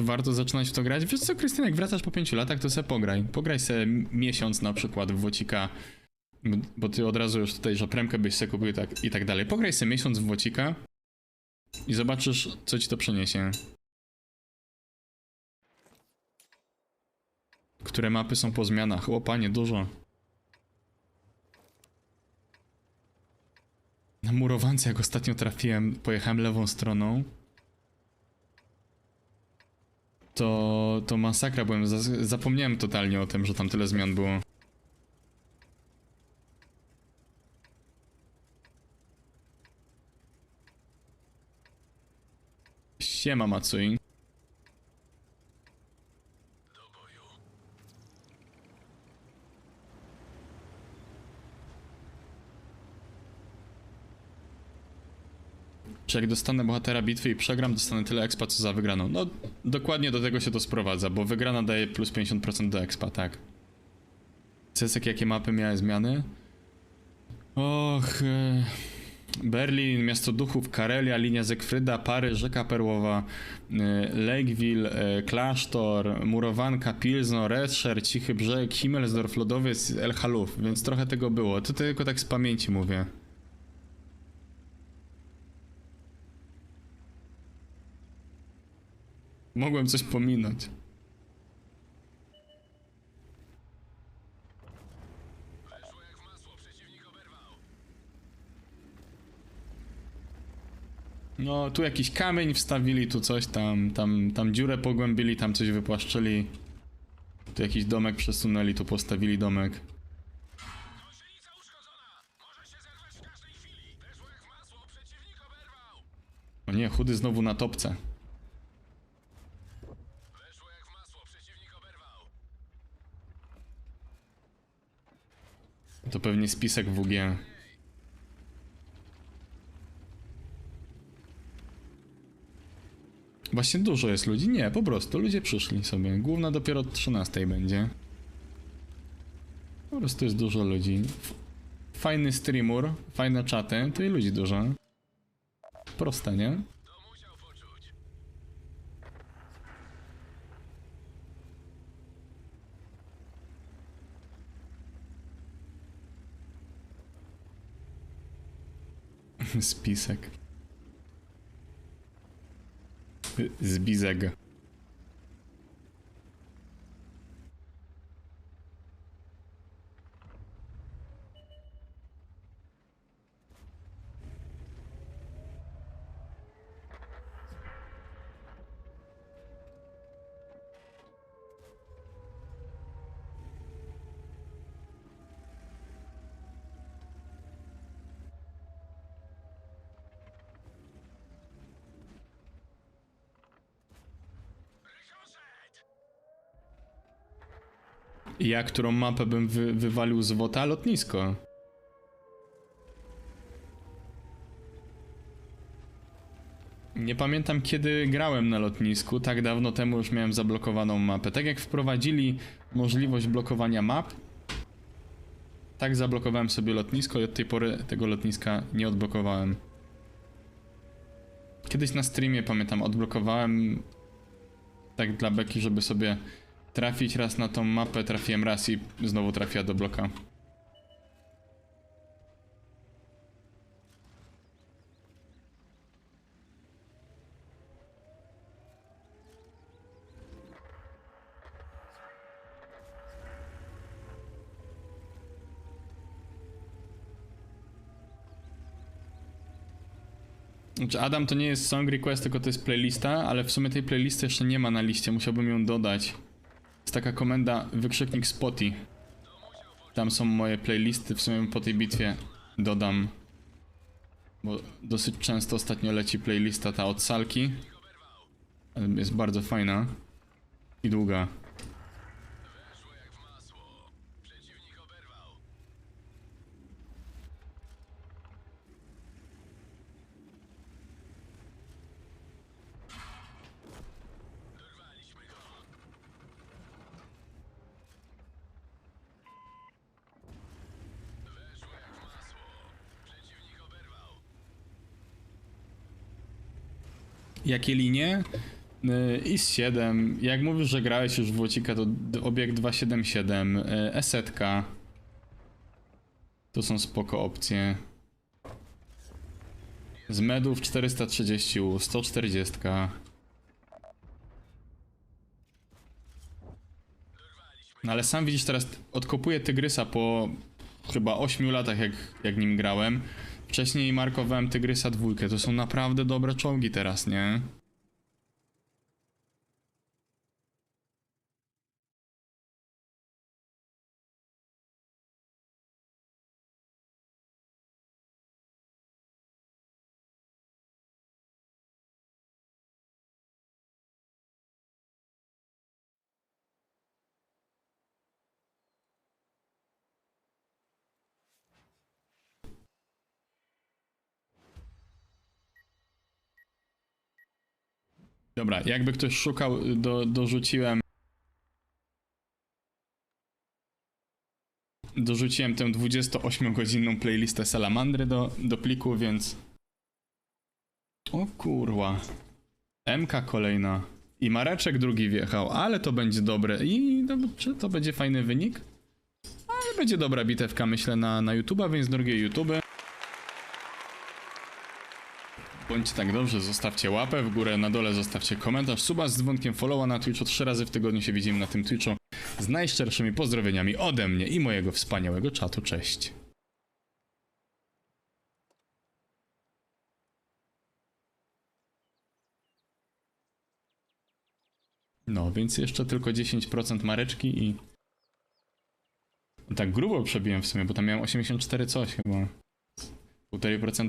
Czy warto zaczynać w to grać? Wiesz co, Krystian, jak wracasz po 5 latach, to se pograj. Pograj se miesiąc na przykład w Wocika, bo- ty od razu już tutaj, że premkę byś se kupił tak, i tak dalej. Pograj se miesiąc w Wocika i zobaczysz, co ci to przyniesie. Które mapy są po zmianach? O panie, dużo. Na murowance, jak ostatnio trafiłem, pojechałem lewą stroną. To, to masakra, byłem, zapomniałem totalnie o tym, że tam tyle zmian było. Siema Matsui. Jak dostanę bohatera bitwy i przegram, dostanę tyle expa, co za wygraną? No, dokładnie do tego się to sprowadza, bo wygrana daje plus 50% do expa, tak. Cesek, jakie mapy miały zmiany? Och... E... Berlin, Miasto Duchów, Karelia, Linia Zekfryda, Paryż, Rzeka Perłowa, e, Lakeville, e, Klasztor, Murowanka, Pilzno, Rescher, Cichy Brzeg, Himmelsdorf, Lodowiec, El Haluf, więc trochę tego było. To tylko tak z pamięci mówię. Mogłem coś pominąć. No, tu jakiś kamień wstawili, tu coś tam, tam, tam dziurę pogłębili, tam coś wypłaszczyli. Tu jakiś domek przesunęli, tu postawili domek. O nie, chudy znowu na topce. Weszło jak w masło, przeciwnik oberwał! To pewnie spisek WG. Właśnie dużo jest ludzi? Nie, po prostu ludzie przyszli sobie. Główna dopiero od 13 będzie. Po prostu jest dużo ludzi. Fajny streamur, fajne czaty, to i ludzi dużo. Proste, nie? Spisek. Zbizeg. Ja, którą mapę bym wy, wywalił z wota? Lotnisko. Nie pamiętam kiedy grałem na lotnisku, tak dawno temu już miałem zablokowaną mapę. Tak jak wprowadzili możliwość blokowania map, tak zablokowałem sobie lotnisko i od tej pory tego lotniska nie odblokowałem. Kiedyś na streamie pamiętam, odblokowałem tak dla beki, żeby sobie trafić raz na tą mapę, trafiłem raz i znowu trafiła do bloka. Znaczy Adam to nie jest song request, tylko to jest playlista, ale w sumie tej playlisty jeszcze nie ma na liście, musiałbym ją dodać. Jest taka komenda wykrzyknik Spoty. Tam są moje playlisty, w sumie po tej bitwie dodam. Bo dosyć często ostatnio leci playlista ta od Salki. Jest bardzo fajna. I długa. Jakie linie? Yy, IS-7, jak mówisz, że grałeś już w Włocika, to obiekt 277, yy, Esetka. To są spoko opcje. Z medów 430, 140. No ale sam widzisz teraz, odkopuję Tygrysa po chyba 8 latach, jak, jak nim grałem. Wcześniej markowałem Tygrysa dwójkę. To są naprawdę dobre czołgi teraz, nie? Dobra, jakby ktoś szukał, do, dorzuciłem. Dorzuciłem tę 28-godzinną playlistę Salamandry do, do pliku, więc. O kurwa. MK kolejna. I Mareczek drugi wjechał, ale to będzie dobre. I to, czy to będzie fajny wynik? Ale będzie dobra bitewka, myślę, na, na YouTube'a, więc drogie YouTube. Bądźcie tak dobrze, zostawcie łapę w górę, na dole zostawcie komentarz, suba z dzwonkiem, followa na Twitchu, trzy razy w tygodniu się widzimy na tym Twitchu z najszczerszymi pozdrowieniami ode mnie i mojego wspaniałego czatu, cześć. No, więc jeszcze tylko 10% mareczki i... Tak grubo przebiłem w sumie, bo tam miałem 84 coś chyba. 1,5%